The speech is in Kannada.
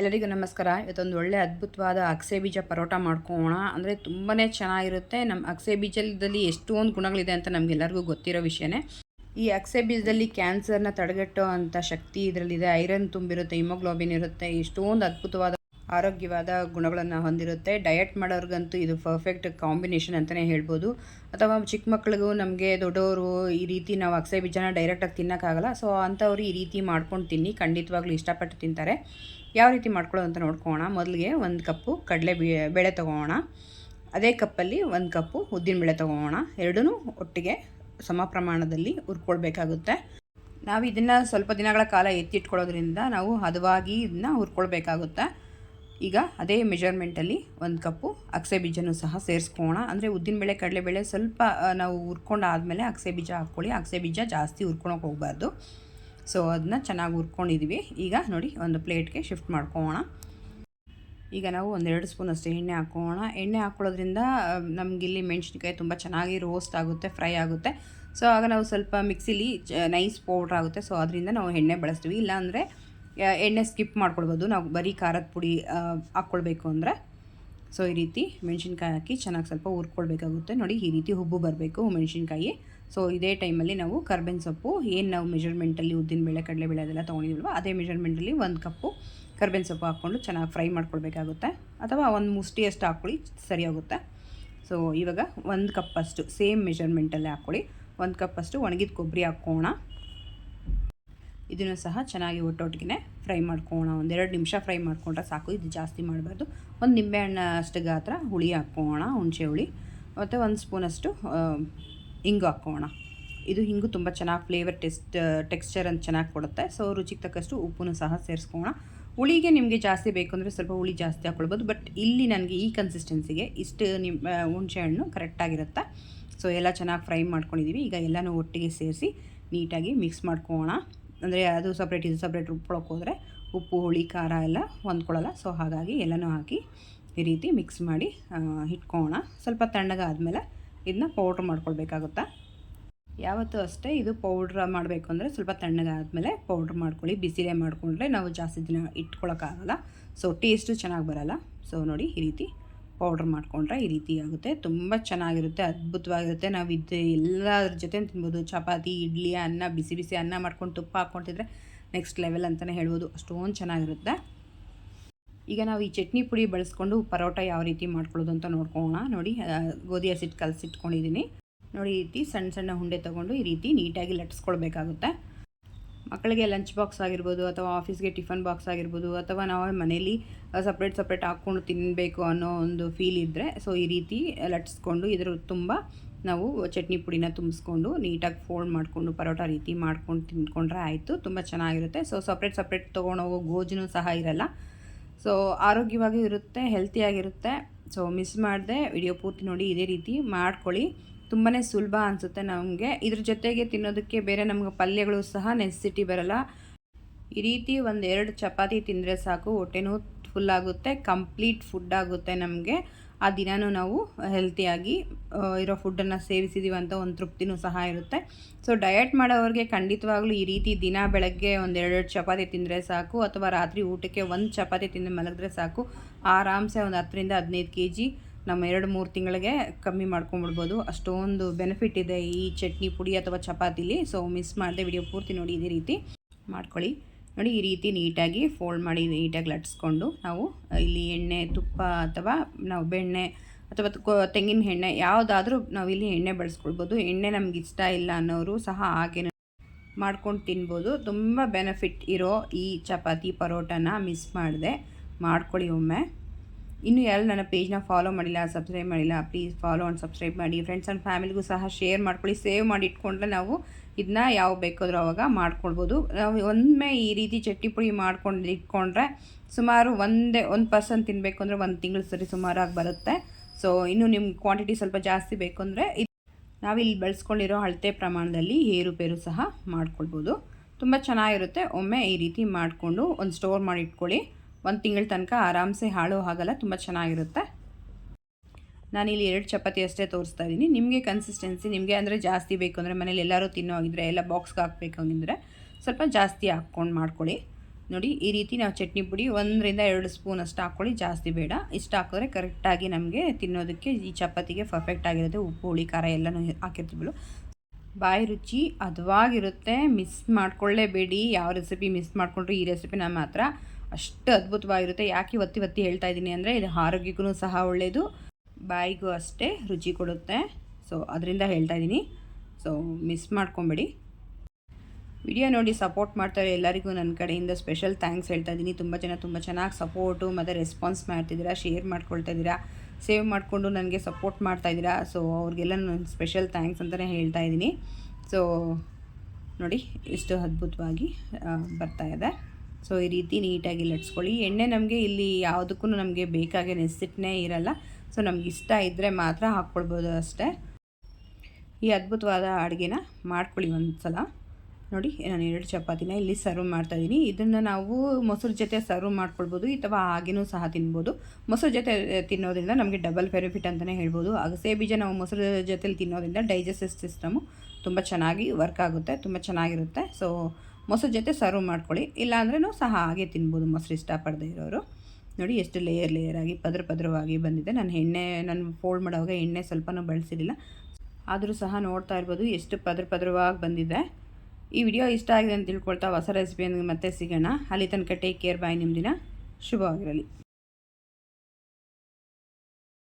ಎಲ್ಲರಿಗೂ ನಮಸ್ಕಾರ. ಇವತ್ತೊಂದು ಒಳ್ಳೆ ಅದ್ಭುತವಾದ ಅಗಸೆ ಬೀಜ ಪರೋಟ ಮಾಡ್ಕೋಣ ಅಂದರೆ ತುಂಬಾ ಚೆನ್ನಾಗಿರುತ್ತೆ. ನಮ್ಮ ಅಗಸೆ ಬೀಜದಲ್ಲಿ ಎಷ್ಟೊಂದು ಗುಣಗಳಿದೆ ಅಂತ ನಮಗೆಲ್ಲರಿಗೂ ಗೊತ್ತಿರೋ ವಿಷಯನೇ. ಈ ಅಗಸೆ ಬೀಜದಲ್ಲಿ ಕ್ಯಾನ್ಸರ್ನ ತಡೆಗಟ್ಟೋ ಅಂಥ ಶಕ್ತಿ ಇದರಲ್ಲಿದೆ. ಐರನ್ ತುಂಬಿರುತ್ತೆ, ಹಿಮೋಗ್ಲೋಬಿನ್ ಇರುತ್ತೆ. ಎಷ್ಟೊಂದು ಅದ್ಭುತವಾದ ಆರೋಗ್ಯವಾದ ಗುಣಗಳನ್ನು ಹೊಂದಿರುತ್ತೆ. ಡಯಟ್ ಮಾಡೋರಿಗಂತೂ ಇದು ಪರ್ಫೆಕ್ಟ್ ಕಾಂಬಿನೇಷನ್ ಅಂತಲೇ ಹೇಳ್ಬೋದು. ಅಥವಾ ಚಿಕ್ಕ ಮಕ್ಳಿಗೂ ನಮಗೆ ದೊಡ್ಡವರು ಈ ರೀತಿ ನಾವು ಅಗಸೆ ಬೀಜನ ಡೈರೆಕ್ಟಾಗಿ ತಿನ್ನೋಕ್ಕಾಗಲ್ಲ. ಸೊ ಅಂಥವ್ರು ಈ ರೀತಿ ಮಾಡ್ಕೊಂಡು ತಿನ್ನಿ. ಖಂಡಿತವಾಗ್ಲೂ ಇಷ್ಟಪಟ್ಟು ತಿಂತಾರೆ. ಯಾವ ರೀತಿ ಮಾಡ್ಕೊಳ್ಳೋದು ಅಂತ ನೋಡ್ಕೊಳ್ಳೋಣ. ಮೊದಲಿಗೆ ಒಂದು ಕಪ್ಪು ಕಡಲೆ ಬೇಳೆ ತೊಗೋಣ ಅದೇ ಕಪ್ಪಲ್ಲಿ ಒಂದು ಕಪ್ಪು ಉದ್ದಿನಬೇಳೆ ತೊಗೋಣ ಎರಡೂ ಒಟ್ಟಿಗೆ ಸಮ ಪ್ರಮಾಣದಲ್ಲಿ ಹುರ್ಕೊಳ್ಬೇಕಾಗುತ್ತೆ. ನಾವು ಇದನ್ನು ಸ್ವಲ್ಪ ದಿನಗಳ ಕಾಲ ಎತ್ತಿಟ್ಕೊಳ್ಳೋದ್ರಿಂದ ನಾವು ಹದವಾಗಿ ಇದನ್ನ ಹುರ್ಕೊಳ್ಬೇಕಾಗುತ್ತೆ. ಈಗ ಅದೇ ಮೆಜರ್ಮೆಂಟಲ್ಲಿ ಒಂದು ಕಪ್ಪು ಅಗಸೆ ಬೀಜನೂ ಸಹ ಸೇರಿಸ್ಕೋಣ ಅಂದರೆ ಉದ್ದಿನಬೇಳೆ ಕಡಲೆಬೇಳೆ ಸ್ವಲ್ಪ ನಾವು ಹುರ್ಕೊಂಡು ಆದಮೇಲೆ ಅಗಸೆ ಬೀಜ ಹಾಕ್ಕೊಳ್ಳಿ. ಅಗಸೆ ಬೀಜ ಜಾಸ್ತಿ ಹುರ್ಕೊಳಕ್ಕೆ ಹೋಗಬಾರ್ದು. ಸೊ ಅದನ್ನ ಚೆನ್ನಾಗಿ ಹುರ್ಕೊಂಡಿದ್ದೀವಿ ಈಗ ನೋಡಿ ಒಂದು ಪ್ಲೇಟ್ಗೆ ಶಿಫ್ಟ್ ಮಾಡ್ಕೋಣ ಈಗ ನಾವು ಒಂದೆರಡು ಸ್ಪೂನ್ ಅಷ್ಟೇ ಎಣ್ಣೆ ಹಾಕೋಣ ಎಣ್ಣೆ ಹಾಕ್ಕೊಳ್ಳೋದ್ರಿಂದ ನಮಗಿಲ್ಲಿ ಮೆಣಸಿನ್ಕಾಯಿ ತುಂಬ ಚೆನ್ನಾಗಿ ರೋಸ್ಟ್ ಆಗುತ್ತೆ ಫ್ರೈ ಆಗುತ್ತೆ. ಸೊ ಆಗ ನಾವು ಸ್ವಲ್ಪ ಮಿಕ್ಸಿಲಿ ನೈಸ್ ಪೌಡ್ರ್ ಆಗುತ್ತೆ. ಸೊ ಅದರಿಂದ ನಾವು ಎಣ್ಣೆ ಬಳಸ್ತೀವಿ. ಇಲ್ಲಾಂದರೆ ಎಣ್ಣೆ ಸ್ಕಿಪ್ ಮಾಡ್ಕೊಳ್ಬೋದು. ನಾವು ಬರೀ ಖಾರದ ಪುಡಿ ಹಾಕ್ಕೊಳ್ಬೇಕು ಅಂದರೆ. ಸೊ ಈ ರೀತಿ ಮೆಣಸಿನ್ಕಾಯಿ ಹಾಕಿ ಚೆನ್ನಾಗಿ ಸ್ವಲ್ಪ ಹುರ್ಕೊಳ್ಬೇಕಾಗುತ್ತೆ. ನೋಡಿ, ಈ ರೀತಿ ಹುಬ್ಬು ಬರಬೇಕು ಮೆಣಸಿನ್ಕಾಯಿ. ಸೊ ಇದೇ ಟೈಮಲ್ಲಿ ನಾವು ಕರ್ಬೇವಿನ ಸೊಪ್ಪು, ಏನು ನಾವು ಮೆಜರ್ಮೆಂಟಲ್ಲಿ ಉದ್ದಿನಬೇಳೆ ಕಡಲೆಬೇಳೆ ಅದೆಲ್ಲ ತೊಗೊಂಡಿದ್ವಲ್ವ, ಅದೇ ಮೆಜರ್ಮೆಂಟಲ್ಲಿ ಒಂದು ಕಪ್ಪು ಕರ್ಬೇವಿನ ಸೊಪ್ಪು ಹಾಕ್ಕೊಂಡು ಚೆನ್ನಾಗಿ ಫ್ರೈ ಮಾಡ್ಕೊಳ್ಬೇಕಾಗುತ್ತೆ. ಅಥವಾ ಒಂದು ಮುಷ್ಟಿಯಷ್ಟು ಹಾಕ್ಕೊಳ್ಳಿ ಸರಿ ಹೋಗುತ್ತೆ ಸೊ ಇವಾಗ ಒಂದು ಕಪ್ಪಷ್ಟು, ಸೇಮ್ ಮೆಜರ್ಮೆಂಟಲ್ಲೇ ಹಾಕ್ಕೊಳ್ಳಿ. ಒಂದು ಕಪ್ಪಷ್ಟು ಒಣಗಿದ ಕೊಬ್ಬರಿ ಹಾಕ್ಕೋಣ ಇದನ್ನು ಸಹ ಚೆನ್ನಾಗಿ ಒಟ್ಟೊಟ್ಟಿಗೆ ಫ್ರೈ ಮಾಡ್ಕೊಳ್ಳೋಣ ಒಂದೆರಡು ನಿಮಿಷ ಫ್ರೈ ಮಾಡ್ಕೊಂಡ್ರೆ ಸಾಕು, ಇದು ಜಾಸ್ತಿ ಮಾಡಬಾರ್ದು. ಒಂದು ನಿಂಬೆಹಣ್ಣು ಅಷ್ಟು ಗಾತ್ರ ಹುಳಿ ಹಾಕ್ಕೋಣ ಹುಣಸೆ ಹುಳಿ. ಮತ್ತು ಒಂದು ಸ್ಪೂನಷ್ಟು ಹಿಂಗು ಹಾಕ್ಕೋಣ ಇದು ಹಿಂಗು ತುಂಬ ಚೆನ್ನಾಗಿ ಫ್ಲೇವರ್ ಟೆಸ್ಟ್ ಟೆಕ್ಸ್ಚರ್ ಅಂತ ಚೆನ್ನಾಗಿ ಕೊಡುತ್ತೆ. ಸೊ ರುಚಿಗೆ ತಕ್ಕಷ್ಟು ಉಪ್ಪನ್ನು ಸಹ ಸೇರಿಸ್ಕೋಣ ಹುಳಿಗೆ ನಿಮಗೆ ಜಾಸ್ತಿ ಬೇಕು ಅಂದರೆ ಸ್ವಲ್ಪ ಹುಳಿ ಜಾಸ್ತಿ ಹಾಕ್ಕೊಳ್ಬೋದು ಬಟ್ ಇಲ್ಲಿ ನನಗೆ ಈ ಕನ್ಸಿಸ್ಟೆನ್ಸಿಗೆ ಇಷ್ಟು ನಿಮ್ಮ ಹುಣಸೆ ಹಣ್ಣು ಕರೆಕ್ಟಾಗಿರುತ್ತೆ ಸೊ ಎಲ್ಲ ಚೆನ್ನಾಗಿ ಫ್ರೈ ಮಾಡ್ಕೊಂಡಿದ್ದೀವಿ ಈಗ ಎಲ್ಲನೂ ಒಟ್ಟಿಗೆ ಸೇರಿಸಿ ನೀಟಾಗಿ ಮಿಕ್ಸ್ ಮಾಡ್ಕೊಳ್ಳೋಣ ಅಂದರೆ ಅದು ಸಪ್ರೇಟ್ ಇದು ಸಪ್ರೇಟ್ ರುಬ್ಕೊಳಕ್ಕೆ ಹೋದರೆ ಉಪ್ಪು, ಹುಳಿ, ಖಾರ ಎಲ್ಲ ಹೊಂದ್ಕೊಳ್ಳಲ್ಲ. ಸೊ ಹಾಗಾಗಿ ಎಲ್ಲನೂ ಹಾಕಿ ಈ ರೀತಿ ಮಿಕ್ಸ್ ಮಾಡಿ ಇಟ್ಕೋಣ ಸ್ವಲ್ಪ ತಣ್ಣಗಾದಮೇಲೆ ಇದನ್ನ ಪೌಡ್ರ್ ಮಾಡ್ಕೊಳ್ಬೇಕಾಗುತ್ತೆ? ಯಾವತ್ತೂ ಅಷ್ಟೇ ಇದು ಪೌಡ್ರ್ ಮಾಡಬೇಕು ಅಂದರೆ ಸ್ವಲ್ಪ ತಣ್ಣಗಾದಮೇಲೆ ಪೌಡ್ರ್ ಮಾಡ್ಕೊಳ್ಳಿ. ಬಿಸಿಲೇ ಮಾಡಿಕೊಂಡ್ರೆ ನಾವು ಜಾಸ್ತಿ ದಿನ ಇಟ್ಕೊಳಕ್ಕಾಗಲ್ಲ. ಸೊ ಟೇಸ್ಟು ಚೆನ್ನಾಗಿ ಬರಲ್ಲ. ಸೊ ನೋಡಿ ಈ ರೀತಿ ಪೌಡ್ರ್ ಮಾಡಿಕೊಂಡ್ರೆ ಈ ರೀತಿ ಆಗುತ್ತೆ. ತುಂಬ ಚೆನ್ನಾಗಿರುತ್ತೆ, ಅದ್ಭುತವಾಗಿರುತ್ತೆ. ನಾವು ಇದು ಎಲ್ಲದ್ರ ಜೊತೆ ತಿನ್ಬೋದು. ಚಪಾತಿ, ಇಡ್ಲಿ, ಅನ್ನ, ಬಿಸಿ ಬಿಸಿ ಅನ್ನ ಮಾಡ್ಕೊಂಡು ತುಪ್ಪ ಹಾಕ್ಕೊಂತಿದ್ರೆ ನೆಕ್ಸ್ಟ್ ಲೆವೆಲ್ ಅಂತಲೇ ಹೇಳ್ಬೋದು. ಅಷ್ಟೊಂದು ಚೆನ್ನಾಗಿರುತ್ತೆ. ಈಗ ನಾವು ಈ ಚಟ್ನಿ ಪುಡಿ ಬಳಸ್ಕೊಂಡು ಪರೋಟ ಯಾವ ರೀತಿ ಮಾಡ್ಕೊಳ್ಳೋದು ಅಂತ ನೋಡ್ಕೊಳ್ಳೋಣ ನೋಡಿ ಗೋಧಿ ಹಸಿಟ್ಟು ಕಲಸಿಟ್ಕೊಂಡಿದ್ದೀನಿ ನೋಡಿ ಈ ರೀತಿ ಸಣ್ಣ ಸಣ್ಣ ಉಂಡೆ ತೊಗೊಂಡು ಈ ರೀತಿ ನೀಟಾಗಿ ಲಟ್ಸ್ಕೊಳ್ಬೇಕಾಗುತ್ತೆ. ಮಕ್ಕಳಿಗೆ ಲಂಚ್ ಬಾಕ್ಸ್ ಆಗಿರ್ಬೋದು ಅಥವಾ ಆಫೀಸ್ಗೆ ಟಿಫನ್ ಬಾಕ್ಸ್ ಆಗಿರ್ಬೋದು ಅಥವಾ ನಾವು ಮನೇಲಿ ಸಪ್ರೇಟ್ ಸಪ್ರೇಟ್ ಹಾಕ್ಕೊಂಡು ತಿನ್ನಬೇಕು ಅನ್ನೋ ಒಂದು ಫೀಲ್ ಇದ್ದರೆ ಸೊ ಈ ರೀತಿ ಲಟ್ಸ್ಕೊಂಡು ಇದ್ರ ತುಂಬ ನಾವು ಚಟ್ನಿ ಪುಡಿನ ತುಂಬಿಸ್ಕೊಂಡು ನೀಟಾಗಿ ಫೋಲ್ಡ್ ಮಾಡಿಕೊಂಡು ಪರೋಟ ರೀತಿ ಮಾಡ್ಕೊಂಡು ತಿಂದ್ಕೊಂಡ್ರೆ ಆಯಿತು, ತುಂಬ ಚೆನ್ನಾಗಿರುತ್ತೆ. ಸೊ ಸಪ್ರೇಟ್ ಸಪ್ರೇಟ್ ತೊಗೊಂಡೋಗೋ ಗೋಜಿನೂ ಸಹ ಇರಲ್ಲ. ಸೊ ಆರೋಗ್ಯವಾಗಿ ಇರುತ್ತೆ ಹೆಲ್ತಿಯಾಗಿರುತ್ತೆ ಸೊ ಮಿಸ್ ಮಾಡದೆ ವಿಡಿಯೋ ಪೂರ್ತಿ ನೋಡಿ, ಇದೇ ರೀತಿ ಮಾಡ್ಕೊಳ್ಳಿ. ತುಂಬಾ ಸುಲಭ ಅನಿಸುತ್ತೆ ನಮಗೆ. ಇದ್ರ ಜೊತೆಗೆ ತಿನ್ನೋದಕ್ಕೆ ಬೇರೆ ನಮಗೆ ಪಲ್ಯಗಳು ಸಹ ನೆಸಿಟಿ ಬರಲ್ಲ. ಈ ರೀತಿ ಒಂದು ಎರಡು ಚಪಾತಿ ತಿಂದರೆ ಸಾಕು, ಹೊಟ್ಟೆನೂ ಫುಲ್ ಆಗುತ್ತೆ ಕಂಪ್ಲೀಟ್ ಫುಡ್ ಆಗುತ್ತೆ ನಮಗೆ. ಆ ದಿನವೂ ನಾವು ಹೆಲ್ತಿಯಾಗಿ ಇರೋ ಫುಡ್ಡನ್ನು ಸೇವಿಸಿದ್ದೀವಿ ಅಂತ ಒಂದು ತೃಪ್ತಿನೂ ಸಹ ಇರುತ್ತೆ. ಸೊ ಡಯಟ್ ಮಾಡೋವ್ರಿಗೆ ಖಂಡಿತವಾಗ್ಲೂ ಈ ರೀತಿ ದಿನ ಬೆಳಗ್ಗೆ ಒಂದೆರಡು ಚಪಾತಿ ತಿಂದರೆ ಸಾಕು, ಅಥವಾ ರಾತ್ರಿ ಊಟಕ್ಕೆ ಒಂದು ಚಪಾತಿ ತಿಂದು ಮಲಗಿದ್ರೆ ಸಾಕು. ಆರಾಮ್ಸೆ ಒಂದು ಹತ್ತರಿಂದ ಹದಿನೈದು ಕೆ ಜಿ ನಮ್ಮ ಎರಡು ಮೂರು ತಿಂಗಳಿಗೆ ಕಮ್ಮಿ ಮಾಡ್ಕೊಂಬಿಡ್ಬೋದು. ಅಷ್ಟೊಂದು ಬೆನಿಫಿಟ್ ಇದೆ ಈ ಚಟ್ನಿ ಪುಡಿ ಅಥವಾ ಚಪಾತಿಲಿ. ಸೊ ಮಿಸ್ ಮಾಡಿದೆ ವಿಡಿಯೋ ಪೂರ್ತಿ ನೋಡಿ ಇದೇ ರೀತಿ ಮಾಡ್ಕೊಳ್ಳಿ. ನೋಡಿ ಈ ರೀತಿ ನೀಟಾಗಿ ಫೋಲ್ಡ್ ಮಾಡಿ ನೀಟಾಗಿ ಲಟ್ಸ್ಕೊಂಡು ನಾವು ಇಲ್ಲಿ ಎಣ್ಣೆ, ತುಪ್ಪ ಅಥವಾ ನಾವು ಬೆಣ್ಣೆ ಅಥವಾ ತೆಂಗಿನ ಎಣ್ಣೆ ಯಾವುದಾದ್ರೂ ನಾವು ಇಲ್ಲಿ ಎಣ್ಣೆ ಬಳಸ್ಕೊಳ್ಬೋದು. ಎಣ್ಣೆ ನಮ್ಗೆ ಇಷ್ಟ ಇಲ್ಲ ಅನ್ನೋರು ಸಹ ಹಾಗೆ ಮಾಡ್ಕೊಂಡು ತಿನ್ಬೋದು. ತುಂಬ ಬೆನಿಫಿಟ್ ಇರೋ ಈ ಚಪಾತಿ ಪರೋಟನ ಮಿಸ್ ಮಾಡಿದೆ. ಮಾಡ್ಕೊಳ್ಳಿ ಒಮ್ಮೆ. ಇನ್ನು ಯಾರು ನನ್ನ ಪೇಜ್ನ ಫಾಲೋ ಮಾಡಿಲ್ಲ ಸಬ್ಸ್ಕ್ರೈಬ್ ಮಾಡಿಲ್ಲ ಪ್ಲೀಸ್ ಫಾಲೋ ಆ್ಯಂಡ್ ಸಬ್ಸ್ಕ್ರೈಬ್ ಮಾಡಿ. ಫ್ರೆಂಡ್ಸ್ ಆ್ಯಂಡ್ ಫ್ಯಾಮಿಲಿಗೂ ಸಹ ಶೇರ್ ಮಾಡ್ಕೊಳ್ಳಿ ಸೇವ್ ಮಾಡಿ ಇಟ್ಕೊಂಡ್ರೆ ನಾವು ಇದನ್ನ ಯಾವ ಬೇಕಾದರೂ ಅವಾಗ ಮಾಡ್ಕೊಳ್ಬೋದು. ನಾವು ಒಮ್ಮೆ ಈ ರೀತಿ ಚಟ್ನಿ ಪುಡಿ ಮಾಡ್ಕೊಂಡು ಇಟ್ಕೊಂಡ್ರೆ ಸುಮಾರು ಒಂದೇ, ಒಂದು ಪರ್ಸನ್ ತಿನ್ನಬೇಕು ಅಂದರೆ ಒಂದು ತಿಂಗಳು ಸರಿ ಸುಮಾರಾಗಿ ಬರುತ್ತೆ. ಸೊ ಇನ್ನು ನಿಮ್ಮ ಕ್ವಾಂಟಿಟಿ ಸ್ವಲ್ಪ ಜಾಸ್ತಿ ಬೇಕು ಅಂದರೆ ನಾವಿಲ್ಲಿ ಬಳಸ್ಕೊಂಡಿರೋ ಅಳತೆ ಪ್ರಮಾಣದಲ್ಲಿ ಏರುಪೇರು ಸಹ ಮಾಡ್ಕೊಳ್ಬೋದು. ತುಂಬ ಚೆನ್ನಾಗಿರುತ್ತೆ. ಒಮ್ಮೆ ಈ ರೀತಿ ಮಾಡಿಕೊಂಡು ಒಂದು ಸ್ಟೋರ್ ಮಾಡಿ ಇಟ್ಕೊಳ್ಳಿ. ಒಂದು ತಿಂಗಳ ತನಕ ಆರಾಮ್ಸೆ ಹಾಳು ಆಗಲ್ಲ ತುಂಬ ಚೆನ್ನಾಗಿರುತ್ತೆ. ನಾನಿಲ್ಲಿ ಎರಡು ಚಪಾತಿ ಅಷ್ಟೇ ತೋರಿಸ್ತಾ ಇದ್ದೀನಿ ನಿಮಗೆ ಕನ್ಸಿಸ್ಟೆನ್ಸಿ ನಿಮಗೆ ಅಂದರೆ ಜಾಸ್ತಿ ಬೇಕು ಅಂದರೆ ಮನೇಲಿ ಎಲ್ಲರೂ ತಿನ್ನೋ ಹಾಗಿದ್ರೆ, ಎಲ್ಲ ಬಾಕ್ಸ್ಗೆ ಹಾಕ್ಬೇಕು ಅಂದರೆ ಸ್ವಲ್ಪ ಜಾಸ್ತಿ ಹಾಕ್ಕೊಂಡು ಮಾಡ್ಕೊಳ್ಳಿ. ನೋಡಿ, ಈ ರೀತಿ ನಾವು ಚಟ್ನಿ ಪುಡಿ ಒಂದರಿಂದ ಎರಡು ಸ್ಪೂನ್ ಅಷ್ಟು ಹಾಕ್ಕೊಳ್ಳಿ, ಜಾಸ್ತಿ ಬೇಡ. ಇಷ್ಟು ಹಾಕಿದ್ರೆ ಕರೆಕ್ಟಾಗಿ ನಮಗೆ ತಿನ್ನೋದಕ್ಕೆ ಈ ಚಪಾತಿಗೆ ಪರ್ಫೆಕ್ಟ್ ಆಗಿರುತ್ತೆ. ಉಪ್ಪು, ಹುಳಿ, ಖಾರ ಎಲ್ಲನೂ ಹಾಕಿರ್ತೀವಲ್ಲ ಬಾಯಿ ರುಚಿ ಹದವಾಗಿರುತ್ತೆ ಮಿಸ್ ಮಾಡ್ಕೊಳ್ಳೇಬೇಡಿ. ಯಾವ ರೆಸಿಪಿ ಮಿಸ್ ಮಾಡಿಕೊಂಡ್ರು ಈ ರೆಸಿಪಿ ನಮ್ಮ ಮಾತ್ರ. ಅಷ್ಟು ಅದ್ಭುತವಾಗಿರುತ್ತೆ. ಯಾಕೆ ಒತ್ತಿ ಒತ್ತಿ ಹೇಳ್ತಾ ಇದ್ದೀನಿ ಅಂದರೆ ಇದು ಆರೋಗ್ಯಕ್ಕೂ ಸಹ ಒಳ್ಳೆಯದು ಬಾಯಿಗೂ ಅಷ್ಟೇ ರುಚಿ ಕೊಡುತ್ತೆ. ಸೊ ಅದರಿಂದ ಹೇಳ್ತಾ ಇದ್ದೀನಿ. ಸೊ ಮಿಸ್ ಮಾಡ್ಕೊಬೇಡಿ. ವಿಡಿಯೋ ನೋಡಿ ಸಪೋರ್ಟ್ ಮಾಡ್ತಾರೆ ಎಲ್ಲರಿಗೂ ನನ್ನ ಕಡೆಯಿಂದ. ಸ್ಪೆಷಲ್ ಥ್ಯಾಂಕ್ಸ್ ಹೇಳ್ತಾ ಇದ್ದೀನಿ. ತುಂಬ ಜನ ತುಂಬ ಚೆನ್ನಾಗಿ ಸಪೋರ್ಟು ಮತ್ತು ರೆಸ್ಪಾನ್ಸ್ ಮಾಡ್ತಿದ್ದೀರಾ ಶೇರ್ ಮಾಡ್ಕೊಳ್ತಾ ಇದ್ದೀರಾ ಸೇವ್ ಮಾಡಿಕೊಂಡು ನನಗೆ ಸಪೋರ್ಟ್ ಮಾಡ್ತಾ ಇದ್ದೀರಾ. ಸೊ ಅವ್ರಿಗೆಲ್ಲ ನಾನು ಸ್ಪೆಷಲ್ ಥ್ಯಾಂಕ್ಸ್ ಅಂತಲೇ ಹೇಳ್ತಾ ಇದ್ದೀನಿ. ಸೊ ನೋಡಿ, ಇಷ್ಟು ಅದ್ಭುತವಾಗಿ ಬರ್ತಾ ಇದೆ. ಸೊ ಈ ರೀತಿ ನೀಟಾಗಿ ಲಟ್ಸ್ಕೊಳ್ಳಿ. ಎಣ್ಣೆ ನಮಗೆ ಇಲ್ಲಿ ಯಾವುದಕ್ಕೂ ನಮಗೆ ಬೇಕಾಗಿ ನೆಸಿಟ್ನೇ ಇರಲ್ಲ. ಸೊ ನಮ್ಗೆ ಇಷ್ಟ ಇದ್ದರೆ ಮಾತ್ರ ಹಾಕ್ಕೊಳ್ಬೋದು ಅಷ್ಟೇ. ಈ ಅದ್ಭುತವಾದ ಅಡುಗೆನ ಮಾಡ್ಕೊಳ್ಳಿ ಒಂದು ಸಲ ನೋಡಿ, ನಾನು ಎರಡು ಚಪಾತಿನ ಇಲ್ಲಿ ಸರ್ವ್ ಮಾಡ್ತಾಯಿದ್ದೀನಿ ಇದನ್ನು ನಾವು ಮೊಸರು ಜೊತೆ ಸರ್ವ್ ಮಾಡ್ಕೊಳ್ಬೋದು ಅಥವಾ ಹಾಗೇನೂ ಸಹ ತಿನ್ಬೋದು. ಮೊಸರು ಜೊತೆ ತಿನ್ನೋದ್ರಿಂದ ನಮಗೆ ಡಬಲ್ ಬೆನಿಫಿಟ್ ಅಂತಲೇ ಹೇಳ್ಬೋದು. ಅಗಸೆ ಬೀಜ ನಾವು ಮೊಸರು ಜೊತೆಲಿ ತಿನ್ನೋದ್ರಿಂದ ಡೈಜೆಸ್ಟಿವ್ ಸಿಸ್ಟಮು ತುಂಬ ಚೆನ್ನಾಗಿ ವರ್ಕ್ ಆಗುತ್ತೆ, ತುಂಬ ಚೆನ್ನಾಗಿರುತ್ತೆ. ಸೊ ಮೊಸರು ಜೊತೆ ಸರ್ವ್ ಮಾಡ್ಕೊಳ್ಳಿ. ಇಲ್ಲಾಂದ್ರೂ ಸಹ ಹಾಗೆ ತಿನ್ಬೋದು ಮೊಸರು ಇಷ್ಟಪಡದೇ ಇರೋರು. ನೋಡಿ ಎಷ್ಟು ಲೇಯರ್ ಲೇಯರ್ ಆಗಿ ಪದ್ರ ಪದ್ರವಾಗಿ ಬಂದಿದೆ. ನಾನು ಎಣ್ಣೆ, ನಾನು ಫೋಲ್ಡ್ ಮಾಡುವಾಗ ಎಣ್ಣೆ ಸ್ವಲ್ಪನೂ ಬಳಸಿರಲಿಲ್ಲ. ಆದರೂ ಸಹ ನೋಡ್ತಾ ಇರ್ಬೋದು ಎಷ್ಟು ಪದ್ರ ಪದ್ರವಾಗಿ ಬಂದಿದೆ. ಈ ವಿಡಿಯೋ ಇಷ್ಟ ಆಗಿದೆ ಅಂತ ತಿಳ್ಕೊಳ್ತಾ ಹೊಸ ರೆಸಿಪಿಯನ್ನು ಮತ್ತೆ ಸಿಗೋಣ. ಅಲ್ಲಿ ತನಕ ಟೇಕ್ ಕೇರ್ ಬಾಯ್ ನಿಮ್ಮ ದಿನ ಶುಭವಾಗಿರಲಿ.